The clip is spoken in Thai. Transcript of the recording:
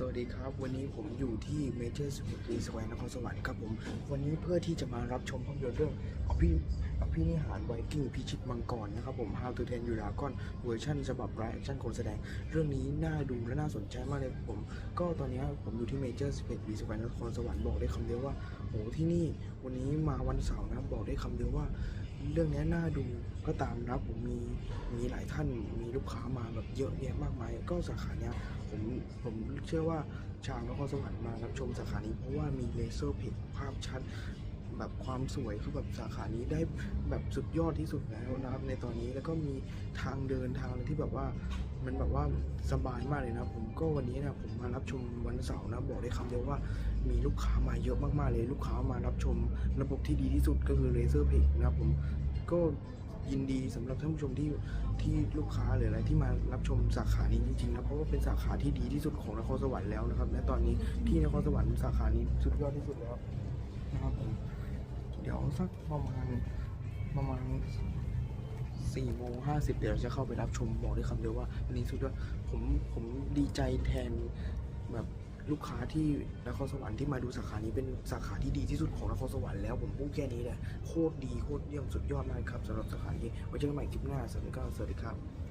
สวัสดีครับ วันนี้ผมอยู่ที่เมเจอร์สปีสแควร์นครสวรรค์ครับผม วันนี้เพื่อที่จะมารับชมภาพยนตร์เรื่องอภิอภินิหารไวกิ้งพิชิตมังกรนะครับผม How to Train Your Dragon เวอร์ชันฉบับไ i แอคชั่นคนแสดง เรื่องนี้น่าดูและน่าสนใจมากเลยผม ก็ตอนนี้ผมอยู่ที่เมเจอร์สปีสแควร์นครสวรรค์บอกได้คำเดียวว่าโหที่นี่วันนี้มาวันเสาร์นะบอกได้คำเดียวว่า เรื่องนี้น่าดูก็ตามนะผมมีมีหลายท่านมีลูกค้ามาแบบเยอะแยะมากมาย ก็สาขาเนี้ยผมผมเชื่อว่าชาวนครสวรรค์มารับชมสาขานี้เพราะว่ามีเลเซอร์เพจภาพชัดแบบความสวยคือแบบสาขานี้ได้แบบสุดยอดที่สุดแล้วนะครับ ในตอนนี้แล้วก็มีทางเดินทางอะไรที่แบบว่ามันแบบว่าสบายมากเลยนะผมก็วันนี้นะผมมารับชมวันเสาร์นะบอกได้คำเดียวว่ามีลูกค้ามาเยอะมากๆเลย ลูกค้ามารับชมระบบที่ดีที่สุดก็คือเลเซอร์เพจนะครับผม ก็ยินดีสำหรับท่านผู้ชมที่ที่ลูกค้าหรืออะไรที่มารับชมสาขานี้จริงๆนะเพราะว่าเป็นสาขาที่ดีที่สุดของนครสวรรค์แล้วนะครับและตอนนี้ที่นครสวรรค์สาขานี้สุดยอดที่สุดแล้วนะครับผมเดี๋ยวสักประมาณประมาณสี่โมงห้าสิบเดี๋ยวเราจะเข้าไปรับชมบอกด้คำเดียวว่าอันนี้สุดยอดผมผมดีใจแทนแบบ ลูกค้าที่นครสวรรค์ที่มาดูสาขานี้เป็นสาขาที่ดีที่สุดของนครสวรรค์แล้วผมพูดแค่นี้เละโคตรดีโคตรเยี่ยมสุดยอดมากครับสำหรับสาขานี้ไว้เจอกันใหม่คลิปหน้าสวัสดีครับสวัสดีครับ